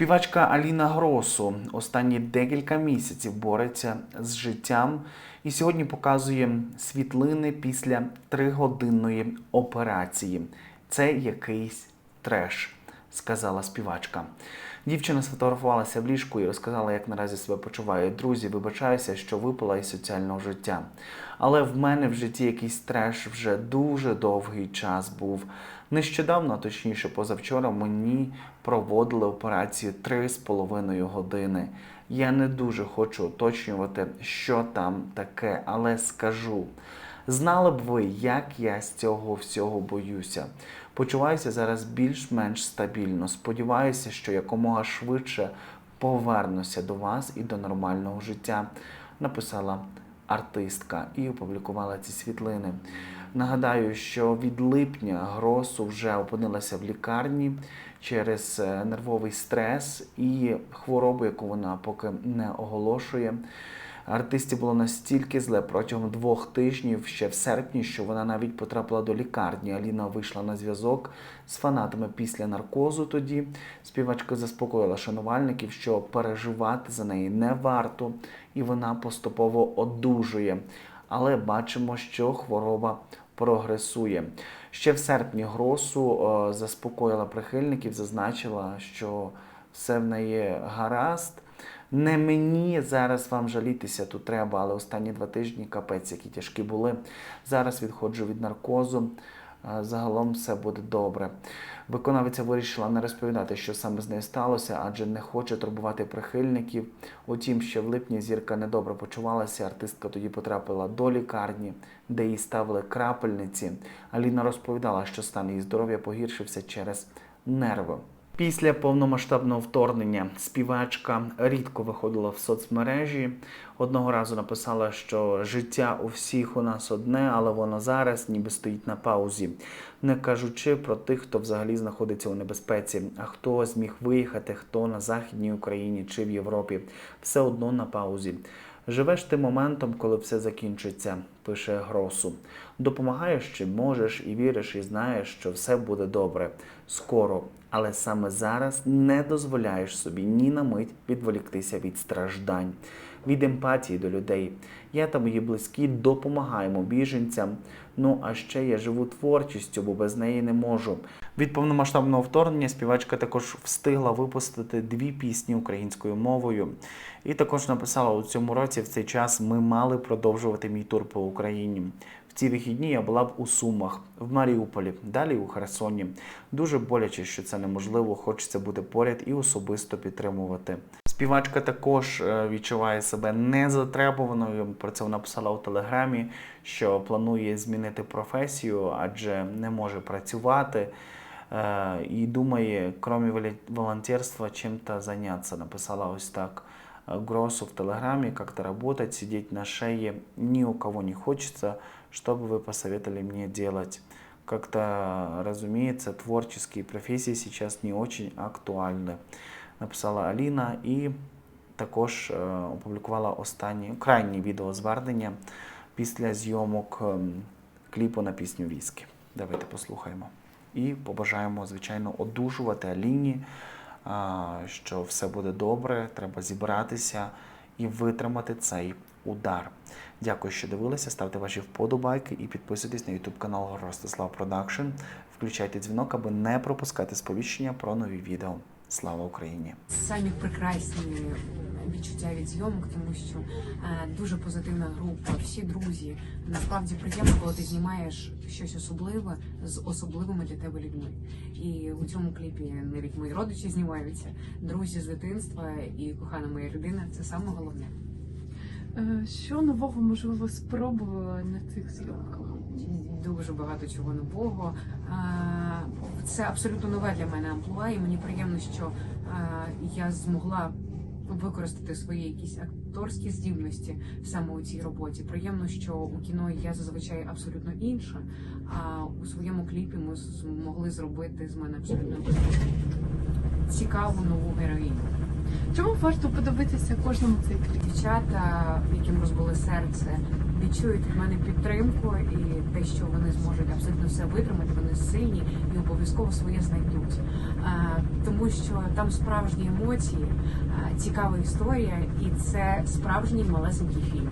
Співачка Аліна Гросу останні декілька місяців бореться з життям і сьогодні показує світлини після тригодинної операції. Це якийсь треш, сказала співачка. Дівчина сфотографувалася в ліжку і розказала, як наразі себе почуває. Друзі, вибачаюся, що випала із соціального життя. Але в мене в житті якийсь треш вже дуже довгий час був. Нещодавно, точніше, позавчора, мені проводили операцію 3,5 години. Я не дуже хочу уточнювати, що там таке, але скажу. Знали б ви, як я з цього всього боюся. Почуваюся зараз більш-менш стабільно. Сподіваюся, що якомога швидше повернуся до вас і до нормального життя, написала артистка і опублікувала ці світлини. Нагадаю, що від липня Гросу вже опинилася в лікарні через е, нервовий стрес і хворобу, яку вона поки не оголошує. Артисті було настільки зле протягом двох тижнів, ще в серпні, що вона навіть потрапила до лікарні. Аліна вийшла на зв'язок з фанатами після наркозу. Тоді співачка заспокоїла шанувальників, що переживати за неї не варто, і вона поступово одужує. Але бачимо, що хвороба прогресує. Ще в серпні Гросу е, заспокоїла прихильників, зазначила, що все в неї гаразд. Не мені зараз вам жалітися тут треба, але останні два тижні капець, які тяжкі були. Зараз відходжу від наркозу. е, Загалом все буде добре. Виконавиця вирішила не розповідати, що саме з нею сталося, адже не хоче турбувати прихильників. Утім, ще в липні зірка недобре почувалася. Артистка тоді потрапила до лікарні, де їй ставили крапельниці. Аліна розповідала, що стан її здоров'я погіршився через нерви. Після повномасштабного вторгнення співачка рідко виходила в соцмережі. Одного разу написала, що життя у всіх у нас одне, але воно зараз ніби стоїть на паузі, не кажучи про тих, хто взагалі знаходиться у небезпеці, а хто зміг виїхати, хто на Західній Україні чи в Європі, все одно на паузі. Живеш тим моментом, коли все закінчиться, пише Гросу. Допомагаєш чим можеш і віриш, і знаєш, що все буде добре скоро. Але саме зараз не дозволяєш собі ні на мить відволіктися від страждань, від емпатії до людей. Я та мої близькі допомагаємо біженцям. Ну а ще я живу творчістю, бо без неї не можу. Від повномасштабного вторгнення співачка також встигла випустити дві пісні українською мовою. І також написала у цьому році в цей час ми мали продовжувати мій тур по Україні. В ці вихідні я була б у Сумах, в Маріуполі, далі у Херсоні. Дуже боляче, що це неможливо. Хочеться бути поряд і особисто підтримувати. Співачка також е, відчуває себе незатребуваною. Про це вона писала у телеграмі, що планує змінити професію, адже не може працювати. Е, І думає, крім волі- волонтерства, чим-то зайнятися. Написала ось так. э, Гросу в Телеграме, как-то работать, сидеть на шее ни у кого не хочется, что бы вы посоветовали мне делать. Как-то, разумеется, творческие профессии сейчас не очень актуальны. Написала Аліна і також е, опублікувала останні крайні відеозвернення після зйомок ем, кліпу на пісню Віскі. Давайте послухаємо. І побажаємо, звичайно, одужувати Аліні, що все буде добре, треба зібратися і витримати цей удар. Дякую, що дивилися. Ставте ваші вподобайки і підписуйтесь на YouTube канал Ростислав Продакшн. Включайте дзвінок, аби не пропускати сповіщення про нові відео. Слава Україні! Самі прекрасні відчуття від зйомок, тому що е, дуже позитивна група, всі друзі. Насправді приємно, коли ти знімаєш щось особливе з особливими для тебе людьми. І у цьому кліпі навіть мої родичі знімаються, друзі з дитинства і кохана моя людина це саме головне. Е, Що нового можливо спробувала на цих зйомках? Дуже багато чого нового. Це абсолютно нове для мене амплуа, і мені приємно, що я змогла використати свої якісь акторські здібності саме у цій роботі. Приємно, що у кіно я зазвичай абсолютно інша, а у своєму кліпі ми змогли зробити з мене абсолютно цікаву нову героїню. Чому варто подивитися кожному кліп? Дівчата, яким розбили серце, відчують від мене підтримку і те, що вони зможуть абсолютно все витримати, вони сильні і обов'язково своє знайдуть. Тому що там справжні емоції, цікава історія, і це справжній малесенький фільм.